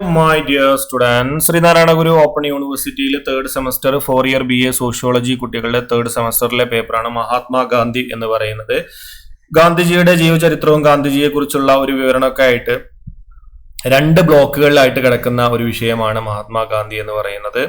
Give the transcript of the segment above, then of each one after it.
My dear students Sreenarayana Guru open യൂണിവേഴ്സിറ്റിയിലെ third semester four year B A sociology കുട്ടികളുടെ third സെമസ്റ്ററിലെ പേപ്പറാണ് മഹാത്മാഗാന്ധി എന്ന് പറയുന്നത്. ഗാന്ധിജിയുടെ ജീവചരിത്രവും ഗാന്ധിജിയെ കുറിച്ചുള്ള ഒരു വിവരണമൊക്കെ ആയിട്ട് രണ്ട് ബ്ലോക്കുകളിലായിട്ട് കിടക്കുന്ന ഒരു വിഷയമാണ് മഹാത്മാഗാന്ധി എന്ന് പറയുന്നത്.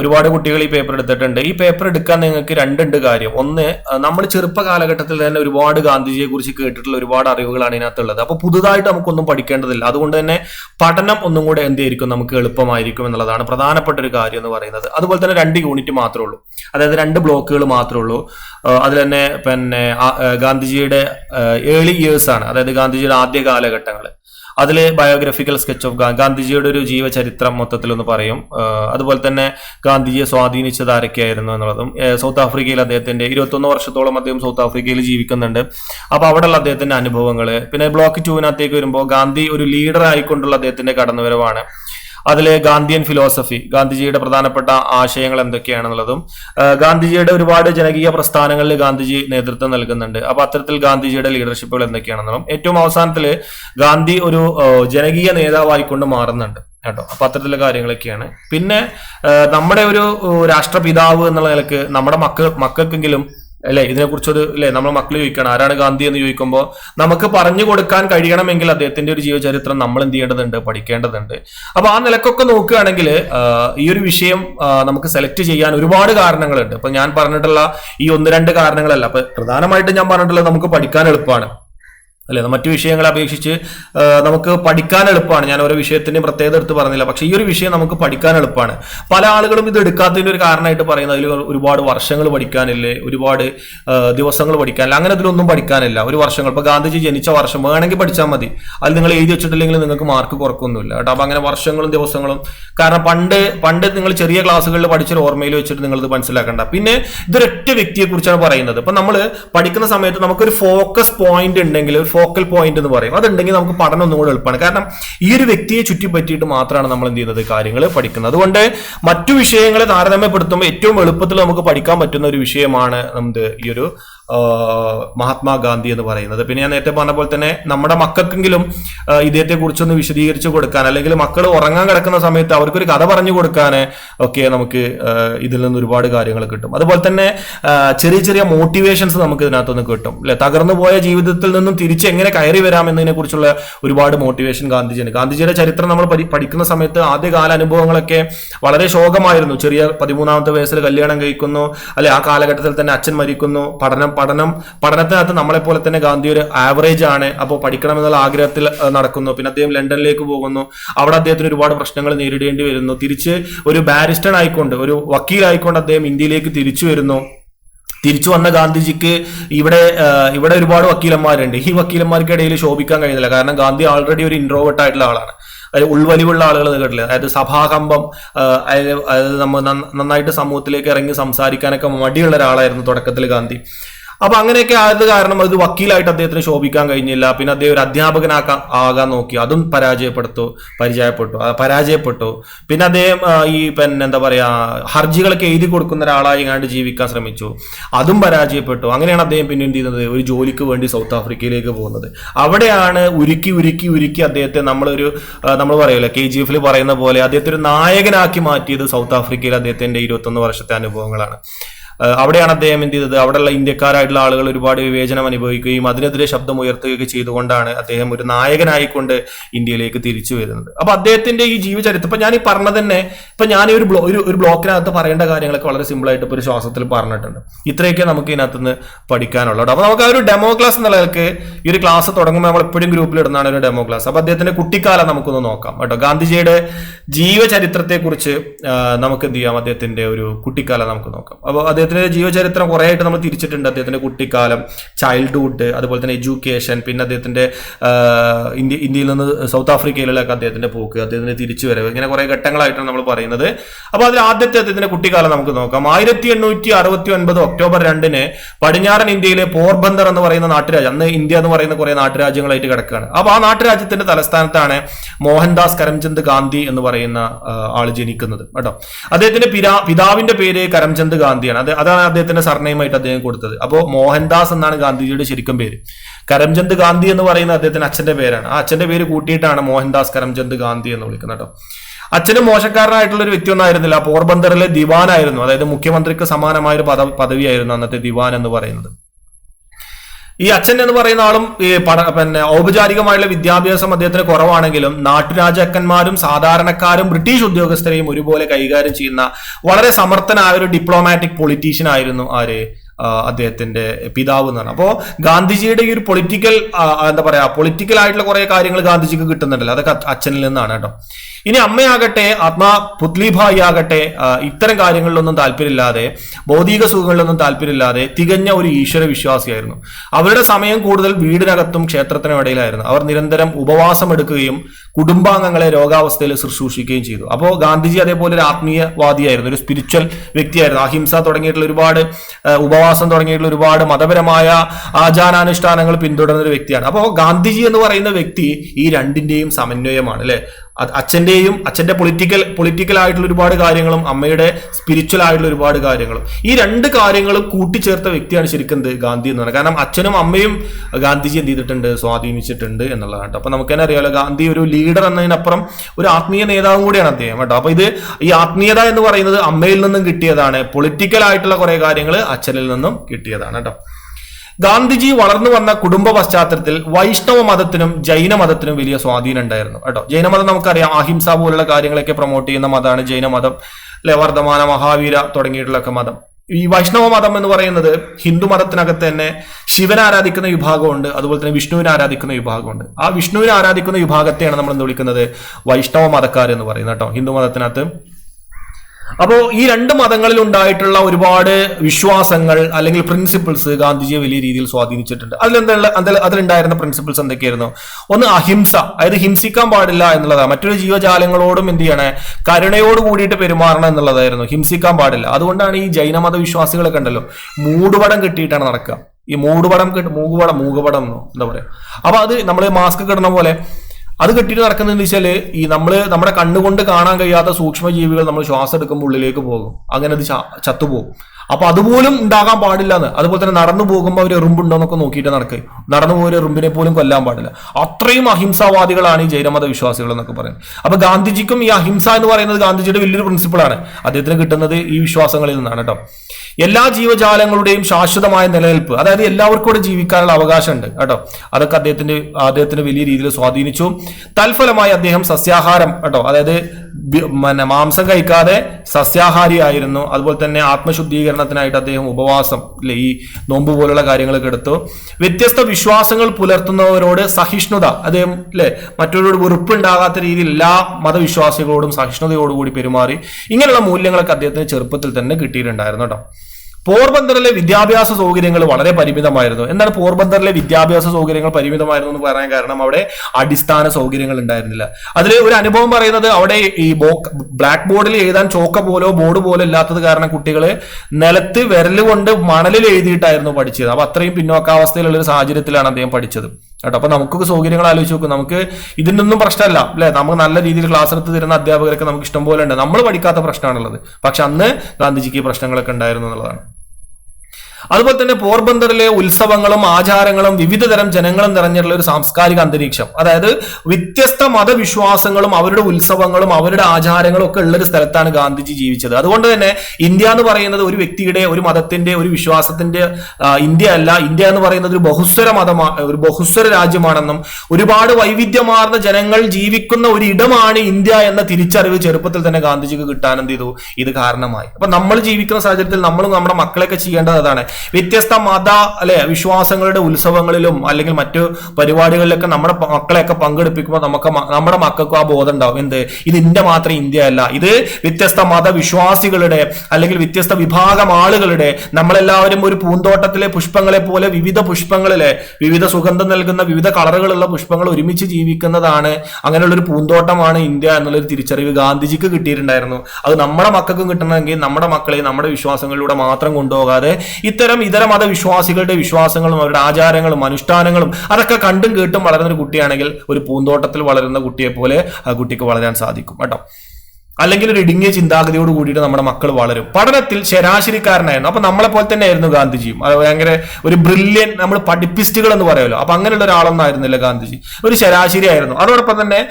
ഒരുപാട് കുട്ടികൾ ഈ പേപ്പർ എടുത്തിട്ടുണ്ട്. ഈ പേപ്പർ എടുക്കാൻ നിങ്ങൾക്ക് രണ്ടുണ്ട് കാര്യം. ഒന്ന് നമ്മൾ ചെറുപ്പ കാലഘട്ടത്തിൽ തന്നെ ഒരുപാട് ഗാന്ധിജിയെ കുറിച്ച് കേട്ടിട്ടുള്ള ഒരുപാട് അറിവുകളാണ് ഇതിനകത്തുള്ളത്. അപ്പോൾ പുതുതായിട്ട് നമുക്കൊന്നും പഠിക്കേണ്ടതില്ല. അതുകൊണ്ട് തന്നെ പഠനം ഒന്നും കൂടെ എന്തായിരിക്കും നമുക്ക് എളുപ്പമായിരിക്കും എന്നുള്ളതാണ് പ്രധാനപ്പെട്ട ഒരു കാര്യം എന്ന് പറയുന്നത്. അതുപോലെ തന്നെ രണ്ട് യൂണിറ്റ് മാത്രമേ ഉള്ളൂ. അതായത് രണ്ട് ബ്ലോക്കുകൾ മാത്രമേ ഉള്ളൂ. അതിൽ തന്നെ പിന്നെ ഗാന്ധിജിയുടെ ഏർലി ഇയേഴ്സ് ആണ്. അതായത് ഗാന്ധിജിയുടെ ആദ്യ കാലഘട്ടങ്ങൾ. അതിൽ ബയോഗ്രഫിക്കൽ സ്കെച്ച് ഓഫ് ഗാന്ധിജിയുടെ ഒരു ജീവചരിത്രം മൊത്തത്തിൽ ഒന്ന് പറയും അതുപോലെ തന്നെ ഗാന്ധിജിയെ സ്വാധീനിച്ചത് ആരൊക്കെയായിരുന്നു എന്നുള്ളതും സൗത്ത് ആഫ്രിക്കയിൽ അദ്ദേഹത്തിന്റെ ഇരുപത്തൊന്ന് വർഷത്തോളം അദ്ദേഹം സൗത്ത് ആഫ്രിക്കയിൽ ജീവിക്കുന്നുണ്ട്. അപ്പൊ അവിടെയുള്ള അദ്ദേഹത്തിന്റെ അനുഭവങ്ങൾ പിന്നെ ബ്ലോക്ക് ടൂവിനകത്തേക്ക് വരുമ്പോൾ ഗാന്ധി ഒരു ലീഡർ ആയിക്കൊണ്ടുള്ള അദ്ദേഹത്തിന്റെ കടന്നുവരവാണ്. അതിലെ ഗാന്ധിയൻ ഫിലോസഫി ഗാന്ധിജിയുടെ പ്രധാനപ്പെട്ട ആശയങ്ങൾ എന്തൊക്കെയാണെന്നുള്ളതും ഗാന്ധിജിയുടെ ഒരുപാട് ജനകീയ പ്രസ്ഥാനങ്ങളിൽ ഗാന്ധിജി നേതൃത്വം നൽകുന്നുണ്ട്. അപ്പൊ അത്തരത്തിൽ ഗാന്ധിജിയുടെ ലീഡർഷിപ്പുകൾ എന്തൊക്കെയാണെന്നുള്ളതും ഏറ്റവും അവസാനത്തിൽ ഗാന്ധി ഒരു ജനകീയ ജനകീയ നേതാവായിക്കൊണ്ട് മാറുന്നുണ്ട് കേട്ടോ. അപ്പൊ അത്തരത്തിലുള്ള കാര്യങ്ങളൊക്കെയാണ്. പിന്നെ നമ്മുടെ ഒരു രാഷ്ട്രപിതാവ് എന്നുള്ള നിലയ്ക്ക് നമ്മുടെ മക്കൾ മക്കൾക്കെങ്കിലും അല്ലെ? ഇതിനെക്കുറിച്ചൊരു അല്ലെ? നമ്മളെ മക്കൾ ചോദിക്കണം ആരാണ് ഗാന്ധി എന്ന് ചോദിക്കുമ്പോൾ നമുക്ക് പറഞ്ഞു കൊടുക്കാൻ കഴിയണമെങ്കിൽ അദ്ദേഹത്തിന്റെ ഒരു ജീവചരിത്രം നമ്മൾ എന്ത് ചെയ്യേണ്ടതുണ്ട് പഠിക്കേണ്ടതുണ്ട്. അപ്പൊ ആ നിലക്കൊക്കെ നോക്കുകയാണെങ്കിൽ ഈ ഒരു വിഷയം നമുക്ക് സെലക്ട് ചെയ്യാൻ ഒരുപാട് കാരണങ്ങളുണ്ട്. ഇപ്പൊ ഞാൻ പറഞ്ഞിട്ടുള്ള ഈ ഒന്ന് രണ്ട് കാരണങ്ങളല്ല. അപ്പൊ പ്രധാനമായിട്ടും ഞാൻ പറഞ്ഞിട്ടുള്ളത് നമുക്ക് പഠിക്കാൻ എളുപ്പമാണ്. അല്ലെ? മറ്റു വിഷയങ്ങളെ അപേക്ഷിച്ച് നമുക്ക് പഠിക്കാൻ എളുപ്പമാണ്. ഞാൻ ഓരോ വിഷയത്തിന്റെയും പ്രത്യേകത എടുത്ത് പറഞ്ഞില്ല. പക്ഷേ ഈ ഒരു വിഷയം നമുക്ക് പഠിക്കാൻ എളുപ്പമാണ്. പല ആളുകളും ഇത് എടുക്കാത്തതിന്റെ ഒരു കാരണമായിട്ട് പറയുന്നത് അതിൽ ഒരുപാട് വർഷങ്ങൾ പഠിക്കാനില്ലേ? ഒരുപാട് ദിവസങ്ങൾ പഠിക്കാനില്ല? അങ്ങനെ ഇതിലൊന്നും പഠിക്കാനില്ല. ഒരു വർഷങ്ങൾ. ഇപ്പോൾ ഗാന്ധിജി ജനിച്ച വർഷം വേണമെങ്കിൽ പഠിച്ചാൽ മതി. അത് നിങ്ങൾ എഴുതി വെച്ചിട്ടില്ലെങ്കിൽ നിങ്ങൾക്ക് മാർക്ക് കുറക്കൊന്നുമില്ല കേട്ടോ. അപ്പം അങ്ങനെ വർഷങ്ങളും ദിവസങ്ങളും. കാരണം പണ്ട് പണ്ട് നിങ്ങൾ ചെറിയ ക്ലാസ്സുകളിൽ പഠിച്ചൊരു ഓർമ്മയിൽ വെച്ചിട്ട് നിങ്ങൾ ഇത് മനസ്സിലാക്കണ്ട. പിന്നെ ഇതൊരൊറ്റ വ്യക്തിയെക്കുറിച്ചാണ് പറയുന്നത്. ഇപ്പം നമ്മൾ പഠിക്കുന്ന സമയത്ത് നമുക്കൊരു ഫോക്കസ് പോയിന്റ് ഉണ്ടെങ്കിൽ ഫോക്കൽ പോയിന്റ് എന്ന് പറയും. അതുണ്ടെങ്കിൽ നമുക്ക് പഠനം ഒന്നും കൂടെ എളുപ്പമാണ്. കാരണം ഈ ഒരു വ്യക്തിയെ ചുറ്റിപ്പറ്റിയിട്ട് മാത്രമാണ് നമ്മൾ എന്ത് ചെയ്യുന്നത്? കാര്യങ്ങൾ പഠിക്കുന്നത്. അതുകൊണ്ട് മറ്റു വിഷയങ്ങളെ താരതമ്യപ്പെടുത്തുമ്പോൾ ഏറ്റവും എളുപ്പത്തിൽ നമുക്ക് പഠിക്കാൻ പറ്റുന്ന ഒരു വിഷയമാണ് നമ്മുടെ ഈ ഒരു മഹാത്മാഗാന്ധി എന്ന് പറയുന്നത്. പിന്നെ ഞാൻ നേരത്തെ പറഞ്ഞ പോലെ തന്നെ നമ്മുടെ മക്കൾക്കെങ്കിലും ഇദ്ദേഹത്തെ കുറിച്ചൊന്ന് വിശദീകരിച്ചു കൊടുക്കാൻ അല്ലെങ്കിൽ മക്കൾ ഉറങ്ങാൻ കിടക്കുന്ന സമയത്ത് അവർക്കൊരു കഥ പറഞ്ഞു കൊടുക്കാൻ ഒക്കെ നമുക്ക് ഇതിൽ നിന്ന് ഒരുപാട് കാര്യങ്ങൾ കിട്ടും. അതുപോലെ തന്നെ ചെറിയ ചെറിയ മോട്ടിവേഷൻസ് നമുക്ക് ഇതിനകത്തുനിന്ന് കിട്ടും. അല്ലെ? തകർന്നു പോയ ജീവിതത്തിൽ നിന്നും തിരിച്ച് എങ്ങനെ കയറി വരാം എന്നതിനെ കുറിച്ചുള്ള ഒരുപാട് മോട്ടിവേഷൻ ഗാന്ധിജിയാണ് ഗാന്ധിജിയുടെ ചരിത്രം നമ്മൾ പഠിക്കുന്ന സമയത്ത് ആദ്യകാല അനുഭവങ്ങളൊക്കെ വളരെ ശോകമായിരുന്നു. ചെറിയ പതിമൂന്നാമത്തെ വയസ്സിൽ കല്യാണം കഴിക്കുന്നു. അല്ലെ? ആ കാലഘട്ടത്തിൽ തന്നെ അച്ഛൻ മരിക്കുന്നു. പഠനം പഠനം പഠനത്തിനകത്ത് നമ്മളെ പോലെ തന്നെ ഗാന്ധി ഒരു ആവറേജ് ആണ്. അപ്പോൾ പഠിക്കണം എന്നുള്ള ആഗ്രഹത്തിൽ നടക്കുന്നു. പിന്നെ അദ്ദേഹം ലണ്ടനിലേക്ക് പോകുന്നു. അവിടെ അദ്ദേഹത്തിന് ഒരുപാട് പ്രശ്നങ്ങൾ നേരിടേണ്ടി വരുന്നു. തിരിച്ച് ഒരു ബാരിസ്റ്റർ ആയിക്കൊണ്ട് ഒരു വക്കീലായിക്കൊണ്ട് അദ്ദേഹം ഇന്ത്യയിലേക്ക് തിരിച്ചു വരുന്നു. തിരിച്ചു വന്ന ഗാന്ധിജിക്ക് ഇവിടെ ഇവിടെ ഒരുപാട് വക്കീലന്മാരുണ്ട്. ഈ വക്കീലന്മാർക്കിടയിൽ ശോഭിക്കാൻ കഴിയുന്നില്ല. കാരണം ഗാന്ധി ഓൾറെഡി ഒരു ഇൻട്രോവേർട്ട് ആയിട്ടുള്ള ആളാണ്. അതായത് ഉൾവലിവുള്ള ആളുകൾ കേട്ടില്ല? അതായത് സഭാകമ്പം അതായത് നമ്മൾ നന്നായിട്ട് സമൂഹത്തിലേക്ക് ഇറങ്ങി സംസാരിക്കാനൊക്കെ മടിയുള്ള ഒരാളായിരുന്നു തുടക്കത്തിൽ ഗാന്ധി. അപ്പൊ അങ്ങനെയൊക്കെ ആയത് കാരണം അത് വക്കീലായിട്ട് അദ്ദേഹത്തിന് ശോഭിക്കാൻ കഴിഞ്ഞില്ല. പിന്നെ അദ്ദേഹം ഒരു അധ്യാപകനാക്കാൻ ആകാൻ നോക്കി. അതും പരാജയപ്പെടുത്തു പരിചയപ്പെട്ടു പരാജയപ്പെട്ടു. പിന്നെ അദ്ദേഹം ഈ പിന്നെ എന്താ പറയാ ഹർജികളൊക്കെ എഴുതി കൊടുക്കുന്ന ഒരാളായി കണ്ട് ജീവിക്കാൻ ശ്രമിച്ചു. അതും പരാജയപ്പെട്ടു. അങ്ങനെയാണ് അദ്ദേഹം പിന്നെ എന്ത് ചെയ്യുന്നത്? ഒരു ജോലിക്ക് വേണ്ടി സൗത്ത് ആഫ്രിക്കയിലേക്ക് പോകുന്നത്. അവിടെയാണ് ഉരുക്കി ഉരുക്കി ഉരുക്കി അദ്ദേഹത്തെ നമ്മളൊരു നമ്മൾ പറയല്ലോ കെ ജി എഫിൽ പറയുന്ന പോലെ അദ്ദേഹത്തെ ഒരു നായകനാക്കി മാറ്റിയത് സൗത്ത് ആഫ്രിക്കയിൽ അദ്ദേഹത്തിന്റെ ഇരുപത്തൊന്ന് വർഷത്തെ അനുഭവങ്ങളാണ്. അവിടെയാണ് അദ്ദേഹം എന്ത് ചെയ്തത്? അവിടെയുള്ള ഇന്ത്യക്കാരായിട്ടുള്ള ആളുകൾ ഒരുപാട് വിവേചനം അനുഭവിക്കുകയും അതിനെതിരെ ശബ്ദം ഉയർത്തുകയൊക്കെ ചെയ്തുകൊണ്ടാണ് അദ്ദേഹം ഒരു നായകനായിക്കൊണ്ട് ഇന്ത്യയിലേക്ക് തിരിച്ചു വരുന്നത്. അപ്പൊ അദ്ദേഹത്തിന്റെ ഈ ജീവചരിത്രം ഇപ്പൊ ഞാൻ ഈ പറഞ്ഞത് തന്നെ ഇപ്പൊ ഞാൻ ഒരു ബ്ലോ ഒരു ഒരു ബ്ലോക്കിനകത്ത് പറയേണ്ട കാര്യങ്ങളൊക്കെ വളരെ സിമ്പിൾ ആയിട്ട് ഇപ്പൊ ഒരു ശ്വാസത്തിൽ പറഞ്ഞിട്ടുണ്ട്. ഇത്രയൊക്കെ നമുക്ക് ഇതിനകത്ത് നിന്ന് പഠിക്കാനുള്ളത് അപ്പൊ നമുക്ക് ആ ഒരു ഡെമോ ക്ലാസ് എന്നുള്ളവർക്ക് ഈ ഒരു ക്ലാസ് തുടങ്ങുമ്പോൾ നമ്മൾ എപ്പോഴും ഗ്രൂപ്പിൽ ഇടുന്നതാണ് ഒരു ഡെമോ ക്ലാസ്. അപ്പൊ അദ്ദേഹത്തിന്റെ കുട്ടിക്കാലം നമുക്കൊന്ന് നോക്കാം കേട്ടോ. ഗാന്ധിജിയുടെ ജീവചരിത്രത്തെക്കുറിച്ച് നമുക്ക് എന്ത് ചെയ്യാം? അദ്ദേഹത്തിന്റെ ഒരു കുട്ടിക്കാലം നമുക്ക് നോക്കാം. അപ്പോൾ അദ്ദേഹത്തിന്റെ ജീവചരിത്രം കുറെ ആയിട്ട് നമ്മൾ തിരിച്ചിട്ടുണ്ട്. അദ്ദേഹത്തിന്റെ കുട്ടിക്കാലം ചൈൽഡ്ഹുഡ് അതുപോലെ തന്നെ എഡ്യൂക്കേഷൻ പിന്നെ അദ്ദേഹത്തിന്റെ ഇന്ത്യ ഇന്ത്യയിൽ നിന്ന് സൗത്ത് ആഫ്രിക്കയിലൊക്കെ അദ്ദേഹത്തിന്റെ പോക്ക് അദ്ദേഹത്തിന്റെ തിരിച്ചു വരവ് ഇങ്ങനെ കുറെ ഘട്ടങ്ങളായിട്ടാണ് നമ്മൾ പറയുന്നത്. അപ്പോൾ അതിൽ ആദ്യത്തെ അദ്ദേഹത്തിന്റെ കുട്ടിക്കാലം നമുക്ക് നോക്കാം. ആയിരത്തി എണ്ണൂറ്റി അറുപത്തി ഒൻപത് ഒക്ടോബർ രണ്ടിന് പടിഞ്ഞാറൻ ഇന്ത്യയിലെ പോർബന്ദർ എന്ന് പറയുന്ന നാട്ടുരാജ്യം അന്ന് ഇന്ത്യ എന്ന് പറയുന്ന കുറെ നാട്ടുരാജ്യങ്ങളായിട്ട് കിടക്കുകയാണ്. അപ്പോൾ ആ നാട്ടുരാജ്യത്തിന്റെ തലസ്ഥാനത്താണ് മോഹൻദാസ് കരംചന്ദ് ഗാന്ധി എന്ന് പറയുന്ന ആൾ ജനിക്കുന്നത്. കേട്ടോ? അദ്ദേഹത്തിന്റെ പിതാവിന്റെ പേര് കരംചന്ദ് ഗാന്ധിയാണ്. അത് അതാണ് അദ്ദേഹത്തിന്റെ സർനെയിമായിട്ട് അദ്ദേഹം കൊടുത്തത്. അപ്പോൾ മോഹൻദാസ് എന്നാണ് ഗാന്ധിജിയുടെ ശരിക്കും പേര്. കരംചന്ദ് ഗാന്ധി എന്ന് പറയുന്ന അദ്ദേഹത്തിന്റെ അച്ഛന്റെ പേരാണ്. ആ അച്ഛന്റെ പേര് കൂട്ടിയിട്ടാണ് മോഹൻദാസ് കരംചന്ദ് ഗാന്ധി എന്ന് വിളിക്കുന്നത് കേട്ടോ. അച്ഛനും മോശക്കാരനായിട്ടുള്ള ഒരു വ്യക്തിയൊന്നും ആയിരുന്നില്ല. പോർബന്തറിലെ ദിവാനായിരുന്നു. അതായത് മുഖ്യമന്ത്രിക്ക് സമാനമായ ഒരു പദ പദവിയായിരുന്നു അന്നത്തെ ദിവാൻ എന്ന് പറയുന്നത്. ഈ അച്ഛൻ എന്ന് പറയുന്ന ആളും ഈ പഠ പിന്നെ ഔപചാരികമായുള്ള വിദ്യാഭ്യാസം അദ്ദേഹത്തിന് കുറവാണെങ്കിലും നാട്ടുരാജാക്കന്മാരും സാധാരണക്കാരും ബ്രിട്ടീഷ് ഉദ്യോഗസ്ഥരെയും ഒരുപോലെ കൈകാര്യം ചെയ്യുന്ന വളരെ സമർത്ഥനായ ഒരു ഡിപ്ലോമാറ്റിക് പൊളിറ്റീഷ്യൻ ആയിരുന്നു ആര്? അദ്ദേഹത്തിന്റെ പിതാവ് എന്നാണ്. അപ്പോ ഗാന്ധിജിയുടെ ഈ ഒരു പൊളിറ്റിക്കൽ എന്താ പറയാ പൊളിറ്റിക്കൽ ആയിട്ടുള്ള കുറെ കാര്യങ്ങൾ ഗാന്ധിജിക്ക് കിട്ടുന്നുണ്ടല്ലോ. അതൊക്കെ അച്ഛനിൽ നിന്നാണ് കേട്ടോ. ഇനി അമ്മയാകട്ടെ ആത്മാ പുത്ലിഭായി ആകട്ടെ ഇത്തരം കാര്യങ്ങളിലൊന്നും താല്പര്യമില്ലാതെ ഭൗതിക സുഖങ്ങളിലൊന്നും താല്പര്യമില്ലാതെ തികഞ്ഞ ഒരു ഈശ്വര വിശ്വാസിയായിരുന്നു. അവരുടെ സമയം കൂടുതൽ വീടിനകത്തും ക്ഷേത്രത്തിനും ഇടയിലായിരുന്നു. അവർ നിരന്തരം ഉപവാസം എടുക്കുകയും കുടുംബാംഗങ്ങളെ രോഗാവസ്ഥയിൽ ശുശ്രൂഷിക്കുകയും ചെയ്തു. അപ്പോൾ ഗാന്ധിജി അതേപോലെ ഒരു ആത്മീയവാദിയായിരുന്നു. ഒരു സ്പിരിച്വൽ വ്യക്തിയായിരുന്നു. അഹിംസ തുടങ്ങിയിട്ടുള്ള ഒരുപാട് ഉപവാസം തുടങ്ങിയിട്ടുള്ള ഒരുപാട് മതപരമായ ആചാരാനുഷ്ഠാനങ്ങൾ പിന്തുടരുന്ന ഒരു വ്യക്തിയാണ്. അപ്പോൾ ഗാന്ധിജി എന്ന് പറയുന്ന വ്യക്തി ഈ രണ്ടിന്റെയും സമന്വയമാണ് അല്ലെ? അച്ഛന്റെയും അച്ഛന്റെ പൊളിറ്റിക്കൽ പൊളിറ്റിക്കൽ ആയിട്ടുള്ള ഒരുപാട് കാര്യങ്ങളും അമ്മയുടെ സ്പിരിച്വൽ ആയിട്ടുള്ള ഒരുപാട് കാര്യങ്ങളും. ഈ രണ്ട് കാര്യങ്ങളും കൂട്ടിച്ചേർത്ത വ്യക്തിയാണ് ശരിക്കും എന്ത്? ഗാന്ധി എന്ന് പറയുന്നത്. കാരണം അച്ഛനും അമ്മയും ഗാന്ധിജി എന്ത് ചെയ്തിട്ടുണ്ട്? സ്വാധീനിച്ചിട്ടുണ്ട് എന്നുള്ളതാണ് അപ്പോൾ അപ്പൊ നമുക്ക് തന്നെ അറിയാലോ ഗാന്ധി ഒരു ലീഡർ എന്നതിനപ്പുറം ഒരു ആത്മീയ നേതാവും കൂടിയാണ് അദ്ദേഹം കേട്ടോ. അപ്പൊ ഇത് ഈ ആത്മീയത എന്ന് പറയുന്നത് അമ്മയിൽ നിന്നും കിട്ടിയതാണ്. പൊളിറ്റിക്കൽ ആയിട്ടുള്ള കുറെ കാര്യങ്ങൾ അച്ഛനിൽ നിന്നും കിട്ടിയതാണ് കേട്ടോ. ഗാന്ധിജി വളർന്നു വന്ന കുടുംബ പശ്ചാത്തലത്തിൽ വൈഷ്ണവ മതത്തിനും ജൈന മതത്തിനും വലിയ സ്വാധീനം ഉണ്ടായിരുന്നു കേട്ടോ. ജൈനമതം നമുക്കറിയാം. അഹിംസ പോലുള്ള കാര്യങ്ങളൊക്കെ പ്രൊമോട്ട് ചെയ്യുന്ന മതമാണ് ജൈനമതം അല്ലെ? വർദ്ധമാന മഹാവീര തുടങ്ങിയിട്ടുള്ളൊക്കെ മതം. ഈ വൈഷ്ണവ മതം എന്ന് പറയുന്നത് ഹിന്ദു മതത്തിനകത്ത് തന്നെ ശിവനെ ആരാധിക്കുന്ന വിഭാഗമുണ്ട് അതുപോലെ തന്നെ വിഷ്ണുവിനെ ആരാധിക്കുന്ന വിഭാഗമുണ്ട്. ആ വിഷ്ണുവിനെ ആരാധിക്കുന്ന വിഭാഗത്തെയാണ് നമ്മൾ എന്ത് വിളിക്കുന്നത്? വൈഷ്ണവ മതക്കാർ എന്ന് പറയുന്നത് കേട്ടോ. ഹിന്ദു മതത്തിനകത്ത് അപ്പോൾ ഈ രണ്ട് മതങ്ങളിൽ ഉണ്ടായിട്ടുള്ള ഒരുപാട് വിശ്വാസങ്ങൾ അല്ലെങ്കിൽ പ്രിൻസിപ്പിൾസ് ഗാന്ധിജിയെ വലിയ രീതിയിൽ സ്വാധീനിച്ചിട്ടുണ്ട്. അതിലെന്താ അതിലുണ്ടായിരുന്ന പ്രിൻസിപ്പിൾസ് എന്തൊക്കെയായിരുന്നു? ഒന്ന് അഹിംസ. അതായത് ഹിംസിക്കാൻ പാടില്ല എന്നുള്ളതാണ് മറ്റൊരു ജീവജാലങ്ങളോടും എന്ത് ചെയ്യണേ? കരുണയോട് കൂടിയിട്ട് പെരുമാറണം എന്നുള്ളതായിരുന്നു. ഹിംസിക്കാൻ പാടില്ല. അതുകൊണ്ടാണ് ഈ ജൈനമത വിശ്വാസികളൊക്കെ ഉണ്ടല്ലോ മൂടുപടം കെട്ടിയിട്ടാണ് നടക്കുക. ഈ മൂടുപടം മൂകുപടം മൂകുപടം എന്താ പറയുക അപ്പൊ അത് നമ്മൾ മാസ്ക് കിടന്ന പോലെ അത് കെട്ടിയിട്ട് നടക്കുന്നതെന്ന് വെച്ചാൽ ഈ നമ്മൾ നമ്മുടെ കണ്ണുകൊണ്ട് കാണാൻ കഴിയാത്ത സൂക്ഷ്മജീവികൾ നമ്മൾ ശ്വാസം എടുക്കുമ്പോൾ ഉള്ളിലേക്ക് പോകും. അങ്ങനെ അത് ചത്തുപോകും. അപ്പൊ അതുപോലും ഉണ്ടാകാൻ പാടില്ല എന്ന് അതുപോലെ തന്നെ നടന്നു പോകുമ്പോൾ അവർ എറുമ്പുണ്ടോ എന്നൊക്കെ നോക്കിയിട്ട് നടക്കുക നടന്നു പോയ എറുമ്പിനെ പോലും കൊല്ലാൻ പാടില്ല. അത്രയും അഹിംസാവാദികളാണ് ഈ ജൈനമത വിശ്വാസികൾ എന്നൊക്കെ പറയുന്നത്. അപ്പൊ ഗാന്ധിജിക്കും ഈ അഹിംസ എന്ന് പറയുന്നത് ഗാന്ധിജിയുടെ വലിയൊരു പ്രിൻസിപ്പിളാണ് അദ്ദേഹത്തിന് കിട്ടുന്നത് ഈ വിശ്വാസങ്ങളിൽ നിന്നാണ് കേട്ടോ എല്ലാ ജീവജാലങ്ങളുടെയും ശാശ്വതമായ നിലനിൽപ്പ് അതായത് എല്ലാവർക്കും കൂടെ ജീവിക്കാനുള്ള അവകാശമുണ്ട് കേട്ടോ. അതൊക്കെ അദ്ദേഹത്തിന്റെ അദ്ദേഹത്തിന് വലിയ രീതിയിൽ സ്വാധീനിച്ചു. തൽഫലമായി അദ്ദേഹം സസ്യാഹാരം കേട്ടോ അതായത് മാംസം കഴിക്കാതെ സസ്യാഹാരിയായിരുന്നു. അതുപോലെ തന്നെ ആത്മശുദ്ധീകരണത്തിനായിട്ട് അദ്ദേഹം ഉപവാസം അല്ലെ ഈ നോമ്പ് പോലുള്ള കാര്യങ്ങളൊക്കെ എടുത്തു. വ്യത്യസ്ത വിശ്വാസങ്ങൾ പുലർത്തുന്നവരോട് സഹിഷ്ണുത അദ്ദേഹം അല്ലെ മറ്റൊരു വെറുപ്പുണ്ടാകാത്ത രീതിയിൽ എല്ലാ മതവിശ്വാസികളോടും സഹിഷ്ണുതയോടുകൂടി പെരുമാറി. ഇങ്ങനെയുള്ള മൂല്യങ്ങളൊക്കെ അദ്ദേഹത്തിന് ചെറുപ്പത്തിൽ തന്നെ കിട്ടിയിട്ടുണ്ടായിരുന്നു കേട്ടോ പോർബന്തറിലെ വിദ്യാഭ്യാസ സൗകര്യങ്ങൾ വളരെ പരിമിതമായിരുന്നു. എന്താണ് പോർബന്ദറിലെ വിദ്യാഭ്യാസ സൗകര്യങ്ങൾ പരിമിതമായിരുന്നു എന്ന് പറയാൻ കാരണം? അവിടെ അടിസ്ഥാന സൗകര്യങ്ങൾ ഉണ്ടായിരുന്നില്ല. അതിൽ ഒരു അനുഭവം പറയുന്നത് അവിടെ ഈ ബ്ലാക്ക് ബോർഡിൽ എഴുതാൻ ചോക്ക പോലോ ബോർഡ് പോലോ ഇല്ലാത്തത് കാരണം കുട്ടികൾ നിലത്ത് വിരലുകൊണ്ട് മണലിൽ എഴുതിയിട്ടായിരുന്നു പഠിച്ചത്. അപ്പൊ അത്രയും പിന്നോക്കാവസ്ഥയിലുള്ള ഒരു സാഹചര്യത്തിലാണ് അദ്ദേഹം പഠിച്ചത്. കേട്ടോ? അപ്പൊ നമുക്ക് സൗകര്യങ്ങൾ ആലോചിച്ച് നോക്കും. നമുക്ക് ഇതിനൊന്നും പ്രശ്നമല്ല അല്ലെ? നമുക്ക് നല്ല രീതിയിൽ ക്ലാസ് എടുത്ത് തരുന്ന അധ്യാപകരൊക്കെ നമുക്ക് ഇഷ്ടം പോലെ ഉണ്ട്. നമ്മൾ പഠിക്കാത്ത പ്രശ്നമാണുള്ളത്. പക്ഷെ അന്ന് ഗാന്ധിജിക്ക് പ്രശ്നങ്ങളൊക്കെ ഉണ്ടായിരുന്നു എന്നുള്ളതാണ്. അതുപോലെ തന്നെ പോർബന്തറിലെ ഉത്സവങ്ങളും ആചാരങ്ങളും വിവിധ തരം ജനങ്ങളും നിറഞ്ഞിട്ടുള്ള ഒരു സാംസ്കാരിക അന്തരീക്ഷം. അതായത് വ്യത്യസ്ത മതവിശ്വാസങ്ങളും അവരുടെ ഉത്സവങ്ങളും അവരുടെ ആചാരങ്ങളും ഒക്കെ ഉള്ള ഒരു സ്ഥലത്താണ് ഗാന്ധിജി ജീവിച്ചത്. അതുകൊണ്ട് തന്നെ ഇന്ത്യ എന്ന് പറയുന്നത് ഒരു വ്യക്തിയുടെ ഒരു മതത്തിന്റെ ഒരു വിശ്വാസത്തിന്റെ ഇന്ത്യ അല്ല. ഇന്ത്യ എന്ന് പറയുന്നത് ഒരു ബഹുസ്വര മതമാണ് ഒരു ബഹുസ്വര രാജ്യമാണെന്നും ഒരുപാട് വൈവിധ്യമാർന്ന ജനങ്ങൾ ജീവിക്കുന്ന ഒരു ഇടമാണ് ഇന്ത്യ എന്ന തിരിച്ചറിവ് ചെറുപ്പത്തിൽ തന്നെ ഗാന്ധിജിക്ക് കിട്ടാൻ എന്ത് ചെയ്തു? ഇത് കാരണമായി. അപ്പൊ നമ്മൾ ജീവിക്കുന്ന സാഹചര്യത്തിൽ നമ്മളും നമ്മുടെ മക്കളെയൊക്കെ ചെയ്യേണ്ടത് അതാണ്. വ്യത്യസ്ത മത അല്ലെ വിശ്വാസങ്ങളുടെ ഉത്സവങ്ങളിലും അല്ലെങ്കിൽ മറ്റു പരിപാടികളിലൊക്കെ നമ്മുടെ മക്കളെയൊക്കെ പങ്കെടുപ്പിക്കുമ്പോൾ നമുക്ക് നമ്മുടെ മക്കൾക്കും ആ ബോധം ഉണ്ടാവും. എന്ത്? ഇത് ഇന്ത്യ മാത്രം ഇന്ത്യ അല്ല. ഇത് വ്യത്യസ്ത മതവിശ്വാസികളുടെ അല്ലെങ്കിൽ വ്യത്യസ്ത വിഭാഗം ആളുകളുടെ നമ്മളെല്ലാവരും ഒരു പൂന്തോട്ടത്തിലെ പുഷ്പങ്ങളെ പോലെ വിവിധ പുഷ്പങ്ങളിലെ വിവിധ സുഗന്ധം നൽകുന്ന വിവിധ കളറുകളുള്ള പുഷ്പങ്ങൾ ഒരുമിച്ച് ജീവിക്കുന്നതാണ് അങ്ങനെയുള്ള ഒരു പൂന്തോട്ടമാണ് ഇന്ത്യ എന്നുള്ളൊരു തിരിച്ചറിവ് ഗാന്ധിജിക്ക് കിട്ടിയിട്ടുണ്ടായിരുന്നു. അത് നമ്മുടെ മക്കൾക്കും കിട്ടണമെങ്കിൽ നമ്മുടെ മക്കളെ നമ്മുടെ വിശ്വാസങ്ങളിലൂടെ മാത്രം കൊണ്ടുപോകാതെ ഇത്തരം ഇതര മതവിശ്വാസികളുടെ വിശ്വാസങ്ങളും അവരുടെ ആചാരങ്ങളും അനുഷ്ഠാനങ്ങളും അതൊക്കെ കണ്ടും കേട്ടും വളരുന്ന ഒരു കുട്ടിയാണെങ്കിൽ ഒരു പൂന്തോട്ടത്തിൽ വളരുന്ന കുട്ടിയെ പോലെ ആ കുട്ടിക്ക് വളരാൻ സാധിക്കും. കേട്ടോ. അല്ലെങ്കിൽ ഒരു ഇടുങ്ങിയ ചിന്താഗതിയോട് കൂടിയിട്ട് നമ്മുടെ മക്കൾ വളരും. പഠനത്തിൽ ശരാശരിക്കാരനായിരുന്നു. അപ്പൊ നമ്മളെ പോലെ തന്നെ ആയിരുന്നു ഗാന്ധിജിയും ഭയങ്കര ഒരു ബ്രില്യൻ നമ്മൾ പഠിപ്പിസ്റ്റുകൾ എന്ന് പറയുമല്ലോ. അപ്പൊ അങ്ങനെയുള്ള ഒരാളൊന്നും ആയിരുന്നില്ല ഗാന്ധിജി. ഒരു ശരാശരി ആയിരുന്നു അതോടൊപ്പം തന്നെ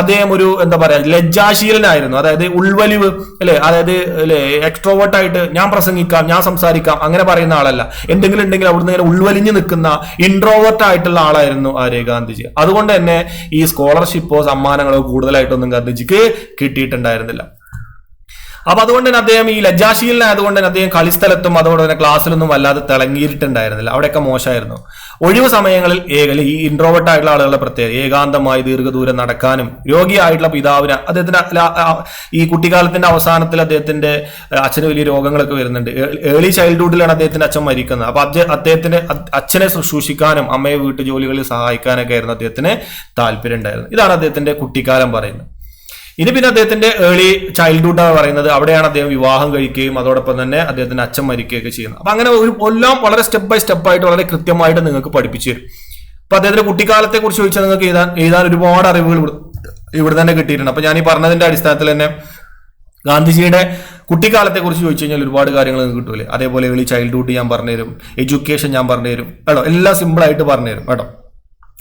അദ്ദേഹം ഒരു എന്താ പറയാ ലജ്ജാശീലനായിരുന്നു. അതായത് ഉൾവലിവ് അല്ലെ? അതായത് അല്ലെ എക്സ്ട്രോവേർട്ടായിട്ട് ഞാൻ പ്രസംഗിക്കാം ഞാൻ സംസാരിക്കാം അങ്ങനെ പറയുന്ന ആളല്ല. എന്തെങ്കിലും ഉണ്ടെങ്കിൽ അവിടുന്ന് ഇങ്ങനെ ഉൾവലിഞ്ഞു നിൽക്കുന്ന ഇൻട്രോവേർട്ട് ആയിട്ടുള്ള ആളായിരുന്നു ആര്യ ഗാന്ധിജി. അതുകൊണ്ട് തന്നെ ഈ സ്കോളർഷിപ്പോ സമ്മാനങ്ങളോ കൂടുതലായിട്ടൊന്നും ഗാന്ധിജിക്ക് കിട്ടിയിട്ടുണ്ടായിരുന്നില്ല അപ്പൊ അതുകൊണ്ട് തന്നെ അദ്ദേഹം ഈ ലജ്ജാശീലനായതുകൊണ്ട് തന്നെ അദ്ദേഹം കളിസ്ഥലത്തും അതുകൊണ്ട് തന്നെ ക്ലാസ്സിലൊന്നും വല്ലാതെ തിളങ്ങിയിട്ടുണ്ടായിരുന്നില്ല അവിടെയൊക്കെ മോശമായിരുന്നു. ഒഴിവ് സമയങ്ങളിൽ ഏക ഈ ഇൻട്രോവേർട്ട് ആയിട്ടുള്ള ആളുകളുടെ പ്രത്യേകത ഏകാന്തമായി ദീർഘദൂരം നടക്കാനും രോഗിയായിട്ടുള്ള പിതാവിന് അദ്ദേഹത്തിന്റെ ഈ കുട്ടിക്കാലത്തിന്റെ അവസാനത്തിൽ അദ്ദേഹത്തിന്റെ അച്ഛന് വലിയ രോഗങ്ങളൊക്കെ വരുന്നുണ്ട്. ഏർലി ചൈൽഡ്ഹുഡിലാണ് അദ്ദേഹത്തിന്റെ അച്ഛൻ മരിക്കുന്നത്. അപ്പൊ അദ്ദേഹ- അദ്ദേഹത്തിന്റെ അച്ഛനെ ശുശ്രൂഷിക്കാനും അമ്മയെ വീട്ടു ജോലികളിൽ സഹായിക്കാനൊക്കെ ആയിരുന്നു അദ്ദേഹത്തിന് താല്പര്യം ഉണ്ടായിരുന്നത് ഇതാണ് അദ്ദേഹത്തിന്റെ കുട്ടിക്കാലം പറയുന്നത്. ഇനി പിന്നെ അദ്ദേഹത്തിന്റെ ഏർലി ചൈൽഡ്ഹുഡ് ആണ് പറയുന്നത്. അവിടെയാണ് അദ്ദേഹം വിവാഹം കഴിക്കുകയും അതോടൊപ്പം തന്നെ അദ്ദേഹത്തിന്റെ അച്ഛൻ മരിക്കുകയൊക്കെ ചെയ്യുന്നത്. അപ്പൊ അങ്ങനെ ഒരു എല്ലാം വളരെ സ്റ്റെപ്പ് ബൈ സ്റ്റെപ്പ് ആയിട്ട് വളരെ കൃത്യമായിട്ട് നിങ്ങൾക്ക് പഠിപ്പിച്ചു തരും. അപ്പൊ അദ്ദേഹത്തിന്റെ കുട്ടിക്കാലത്തെ കുറിച്ച് ചോദിച്ചാൽ നിങ്ങൾക്ക് എഴുതാൻ എഴുതാൻ ഒരുപാട് അറിവുകൾ ഇവിടെ- തന്നെ കിട്ടിയിട്ടുണ്ട്. അപ്പൊ ഞാൻ ഈ പറഞ്ഞതിന്റെ അടിസ്ഥാനത്തിൽ തന്നെ ഗാന്ധിജിയുടെ കുട്ടിക്കാലത്തെ കുറിച്ച് ചോദിച്ചു കഴിഞ്ഞാൽ ഒരുപാട് കാര്യങ്ങൾ നിങ്ങൾക്ക് കിട്ടൂലേ. അതേപോലെ ഏർലി ചൈൽഡ്ഹുഡ് ഞാൻ പറഞ്ഞുതരും എഡ്യൂക്കേഷൻ ഞാൻ പറഞ്ഞുതരും കേട്ടോ? എല്ലാം സിമ്പിൾ ആയിട്ട് പറഞ്ഞുതരും കേട്ടോ?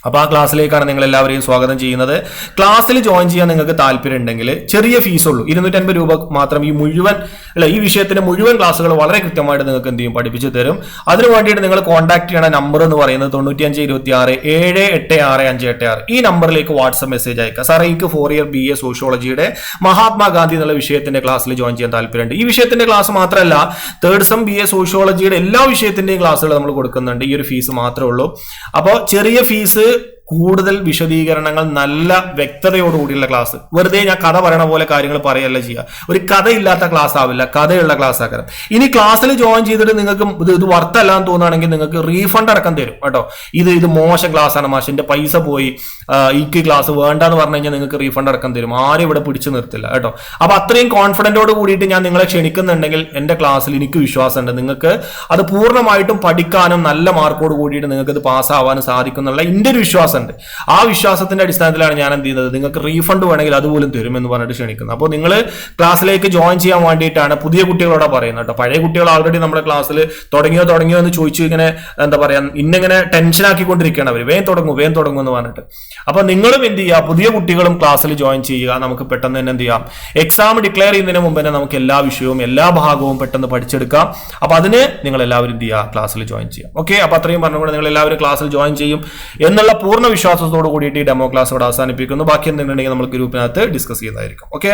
അപ്പോൾ ആ ക്ലാസ്സിലേക്കാണ് നിങ്ങൾ എല്ലാവരെയും സ്വാഗതം ചെയ്യുന്നത്. ക്ലാസ്സിൽ ജോയിൻ ചെയ്യാൻ നിങ്ങൾക്ക് താല്പര്യം ഉണ്ടെങ്കിൽ ചെറിയ ഫീസ് ഉള്ളൂ. ഇരുന്നൂറ്റൻപത് രൂപ മാത്രം ഈ മുഴുവൻ അല്ല ഈ വിഷയത്തിന്റെ മുഴുവൻ ക്ലാസ്സുകൾ വളരെ കൃത്യമായിട്ട് നിങ്ങൾക്ക് എന്ത് ചെയ്യും? പഠിപ്പിച്ചു തരും. അതിന് വേണ്ടിയിട്ട് നിങ്ങൾ കോൺടാക്ട് ചെയ്യണ നമ്പർ എന്ന് പറയുന്നത് തൊണ്ണൂറ്റിയഞ്ച് ഇരുപത്തി ആറ് ഏഴ് എട്ട് ആറ് അഞ്ച് എട്ട് ആറ്. ഈ നമ്പറിലേക്ക് വാട്സപ്പ് മെസ്സേജ് അയക്കുക സാറേ എനിക്ക് ഫോർ ഇയർ ബി എ സോഷ്യോളജിയുടെ മഹാത്മാഗാന്ധി എന്നുള്ള വിഷയത്തിന്റെ ക്ലാസ്സിൽ ജോയിൻ ചെയ്യാൻ താല്പര്യമുണ്ട്. ഈ വിഷയത്തിന്റെ ക്ലാസ് മാത്രമല്ല തേർഡ് സം ബി എ സോഷ്യോളജിയുടെ എല്ലാ വിഷയത്തിന്റെയും ക്ലാസ്സുകൾ നമ്മൾ കൊടുക്കുന്നുണ്ട്. ഈ ഒരു ഫീസ് മാത്രമേ ഉള്ളൂ. അപ്പോൾ ചെറിയ ഫീസ് കൂടുതൽ വിശദീകരണങ്ങൾ നല്ല വ്യക്തതയോടുകൂടിയുള്ള ക്ലാസ്. വെറുതെ ഞാൻ കഥ പറയണ പോലെ കാര്യങ്ങൾ പറയല്ല ചെയ്യുക. ഒരു കഥയില്ലാത്ത ക്ലാസ് ആവില്ല. കഥയുള്ള ക്ലാസ് ആക്കണം. ഇനി ക്ലാസ്സിൽ ജോയിൻ ചെയ്തിട്ട് നിങ്ങൾക്ക് ഇത് ഇത് വർത്തല്ല എന്ന് തോന്നുകയാണെങ്കിൽ നിങ്ങൾക്ക് റീഫണ്ട് അടക്കം തരും കേട്ടോ. ഇത് ഇത് മോശം ക്ലാസ് ആണ് മാഷിന്റെ പൈസ പോയി. ഈ ക്ലാസ് വേണ്ടെന്ന് പറഞ്ഞു കഴിഞ്ഞാൽ നിങ്ങൾക്ക് റീഫണ്ട് അടക്കം തരും. ആരും ഇവിടെ പിടിച്ചു നിർത്തില്ല കേട്ടോ. അപ്പൊ അത്രയും കോൺഫിഡന്റോട് കൂടിയിട്ട് ഞാൻ നിങ്ങളെ ക്ഷണിക്കുന്നുണ്ടെങ്കിൽ എന്റെ ക്ലാസ്സിൽ എനിക്ക് വിശ്വാസമുണ്ട്. നിങ്ങൾക്ക് അത് പൂർണമായിട്ടും പഠിക്കാനും നല്ല മാർക്കോട് കൂടിയിട്ട് നിങ്ങൾക്ക് ഇത് പാസ്സാവാനും സാധിക്കും എന്നുള്ള എന്റെ ഒരു വിശ്വാസമുണ്ട്. ആ വിശ്വാസത്തിന്റെ അടിസ്ഥാനത്തിലാണ് ഞാൻ എന്ത് ചെയ്യുന്നത്? നിങ്ങൾക്ക് റീഫണ്ട് വേണമെങ്കിൽ അതുപോലും തരും എന്ന് പറഞ്ഞിട്ട് ക്ഷണിക്കുന്നത് അപ്പോൾ നിങ്ങൾ ക്ലാസ്സിലേക്ക് ജോയിൻ ചെയ്യാൻ വേണ്ടിയിട്ടാണ് പുതിയ കുട്ടികളോട് പറയുന്നത് കേട്ടോ. പഴയ കുട്ടികൾ ഓൾറെഡി നമ്മുടെ ക്ലാസ്സിൽ തുടങ്ങിയോ തുടങ്ങിയോ എന്ന് ചോദിച്ചു ഇങ്ങനെ എന്താ പറയാ ഇന്നിങ്ങനെ ടെൻഷൻ ആക്കിക്കൊണ്ടിരിക്കുകയാണ് അവർ വേഗം തുടങ്ങും വേഗം തുടങ്ങും എന്ന് പറഞ്ഞിട്ട്. അപ്പോൾ നിങ്ങളും എന്ത് ചെയ്യുക പുതിയ കുട്ടികളും ക്ലാസ്സിൽ ജോയിൻ ചെയ്യുക. നമുക്ക് പെട്ടെന്ന് തന്നെ എന്ത് ചെയ്യാം? എക്സാം ഡിക്ലെയർ ചെയ്യുന്നതിന് മുമ്പ് തന്നെ നമുക്ക് എല്ലാ വിഷയവും എല്ലാ ഭാഗവും പെട്ടെന്ന് പഠിച്ചെടുക്കാം. അപ്പോൾ അതിന് നിങ്ങൾ എല്ലാവരും എന്ത് ചെയ്യുക ക്ലാസ്സിൽ ജോയിൻ ചെയ്യാം ഓക്കെ അപ്പൊ അത്രയും പറഞ്ഞുകൊണ്ട് നിങ്ങൾ എല്ലാവരും ക്ലാസ്സിൽ ജോയിൻ ചെയ്യും. എന്നുള്ള പൂർണ വിശ്വാസത്തോട് കൂടിയിട്ട് ഈ ഡെമോ ക്ലാസ് ഇവിടെ അവസാനിപ്പിക്കുന്നു. ബാക്കി എന്തുണ്ടെങ്കിൽ നമ്മൾ ഗ്രൂപ്പിനകത്ത് ഡിസ്കസ് ചെയ്യുന്നതായിരിക്കും. ഓക്കെ